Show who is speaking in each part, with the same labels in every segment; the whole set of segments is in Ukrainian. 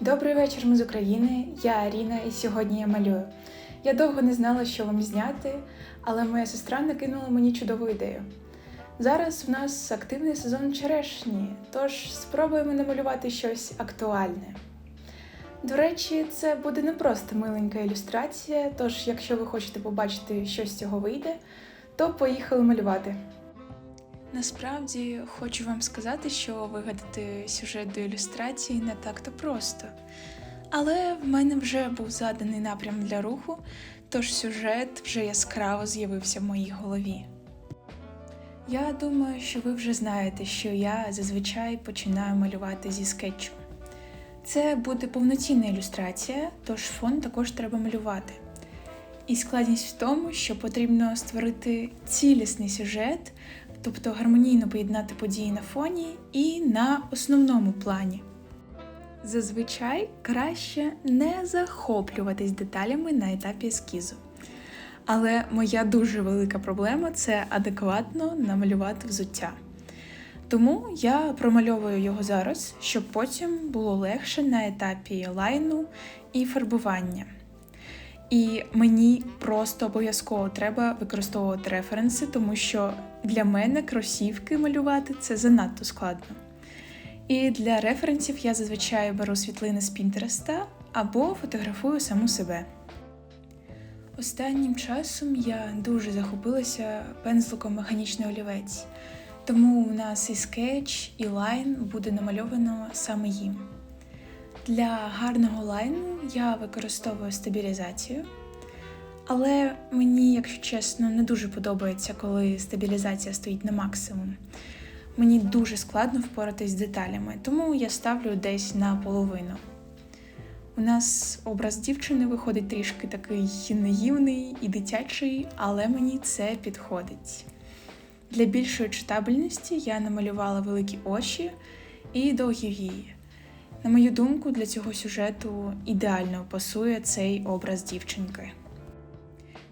Speaker 1: Добрий вечір, ми з України. Я Аріна, і сьогодні я малюю. Я довго не знала, що вам зняти, але моя сестра накинула мені чудову ідею. Зараз в нас активний сезон черешні, тож спробуємо намалювати щось актуальне. До речі, це буде не просто миленька ілюстрація, тож, якщо ви хочете побачити, що з цього вийде, то поїхали малювати. Насправді хочу вам сказати, що вигадати сюжет до ілюстрації не так-то просто. Але в мене вже був заданий напрям для руху, тож сюжет вже яскраво з'явився в моїй голові. Я думаю, що ви вже знаєте, що я зазвичай починаю малювати зі скетчу. Це буде повноцінна ілюстрація, тож фон також треба малювати. І складність в тому, що потрібно створити цілісний сюжет, тобто гармонійно поєднати події на фоні і на основному плані. Зазвичай краще не захоплюватись деталями на етапі ескізу. Але моя дуже велика проблема це адекватно намалювати взуття. Тому я промальовую його зараз, щоб потім було легше на етапі лайну і фарбування. І мені просто обов'язково треба використовувати референси, тому що для мене кросівки малювати це занадто складно. І для референсів я зазвичай беру світлини з Пінтереста або фотографую саму себе. Останнім часом я дуже захопилася пензликом механічний олівець, тому у нас і скетч, і лайн буде намальовано саме їм. Для гарного лайну я використовую стабілізацію, але мені, якщо чесно, не дуже подобається, коли стабілізація стоїть на максимум. Мені дуже складно впоратись з деталями, тому я ставлю десь на половину. У нас образ дівчини виходить трішки такий наївний і дитячий, але мені це підходить. Для більшої читабельності я намалювала великі очі і довгі вії. На мою думку, для цього сюжету ідеально пасує цей образ дівчинки.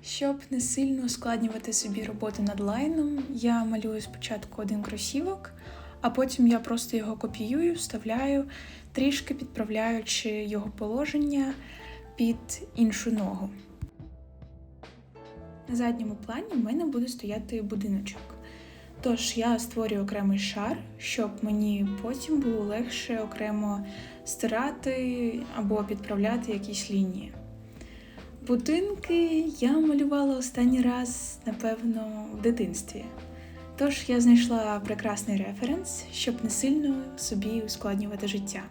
Speaker 1: Щоб не сильно ускладнювати собі роботу над лайном, я малюю спочатку один кросівок, а потім я просто його копіюю, вставляю, трішки підправляючи його положення під іншу ногу. На задньому плані в мене буде стояти будиночок. Тож я створюю окремий шар, щоб мені потім було легше окремо стирати або підправляти якісь лінії. Будинки я малювала останній раз, напевно, в дитинстві. Тож я знайшла прекрасний референс, щоб не сильно собі ускладнювати життя.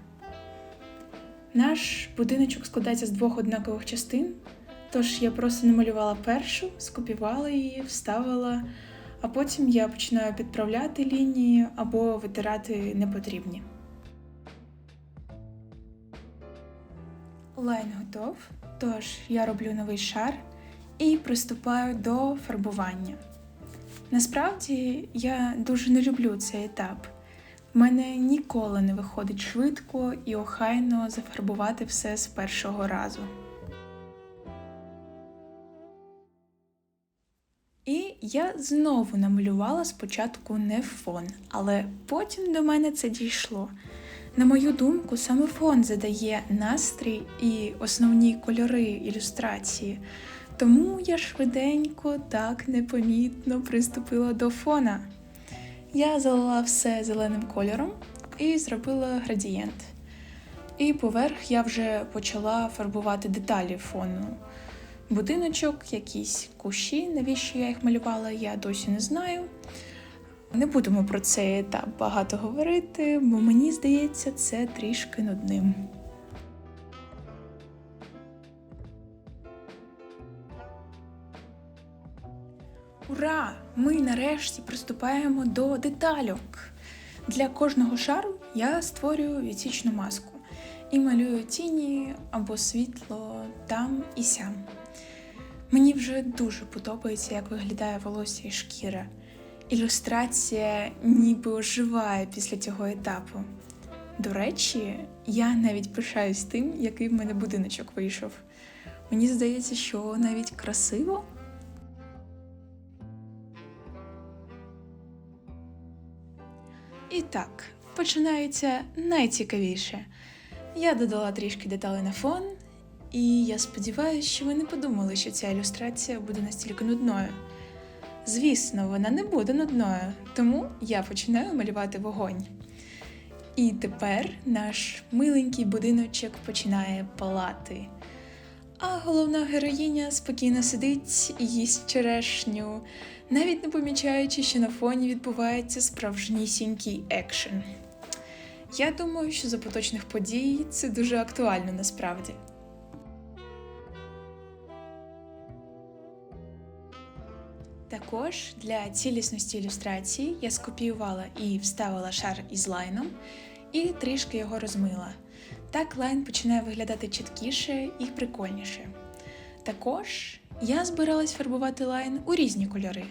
Speaker 1: Наш будиночок складається з двох однакових частин, тож я просто намалювала першу, скопіювала її, вставила, а потім я починаю підправляти лінії або витирати непотрібні. Лайн готов, тож я роблю новий шар і приступаю до фарбування. Насправді я дуже не люблю цей етап. В мене ніколи не виходить швидко і охайно зафарбувати все з першого разу. Я знову намалювала спочатку не фон, але потім до мене це дійшло. На мою думку, саме фон задає настрій і основні кольори ілюстрації. Тому я швиденько, так непомітно приступила до фона. Я залила все зеленим кольором і зробила градієнт. І поверх я вже почала фарбувати деталі фону. Будиночок, якісь кущі, навіщо я їх малювала, я досі не знаю. Не будемо про цей етап багато говорити, бо мені здається, це трішки нудним. Ура! Ми нарешті приступаємо до детальок. Для кожного шару я створюю відсічну маску і малюю тіні або світло там і сям. Мені вже дуже подобається, як виглядає волосся і шкіра. Ілюстрація ніби оживає після цього етапу. До речі, я навіть пишаюсь тим, який в мене будиночок вийшов. Мені здається, що навіть красиво. І так, починається найцікавіше. Я додала трішки деталей на фон, і я сподіваюся, що ви не подумали, що ця ілюстрація буде настільки нудною. Звісно, вона не буде нудною, тому я починаю малювати вогонь. І тепер наш миленький будиночок починає палати. А головна героїня спокійно сидить і їсть черешню, навіть не помічаючи, що на фоні відбувається справжнісінький екшен. Я думаю, що за поточних подій це дуже актуально насправді. Також для цілісності ілюстрації я скопіювала і вставила шар із лайном і трішки його розмила. Так лайн починає виглядати чіткіше і прикольніше. Також я збиралась фарбувати лайн у різні кольори.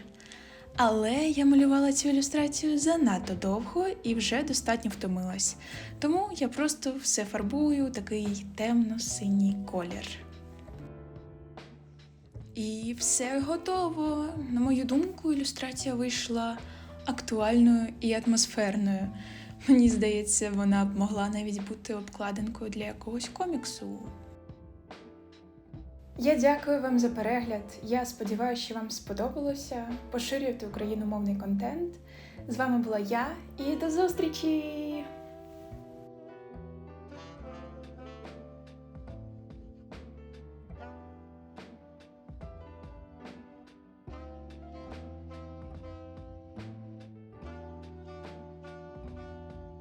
Speaker 1: Але я малювала цю ілюстрацію занадто довго і вже достатньо втомилась. Тому я просто все фарбую такий темно-синій колір. І все готово. На мою думку, ілюстрація вийшла актуальною і атмосферною. Мені здається, вона б могла навіть бути обкладинкою для якогось коміксу. Я дякую вам за перегляд. Я сподіваюся, що вам сподобалося. Поширюйте україномовний контент. З вами була я і до зустрічі!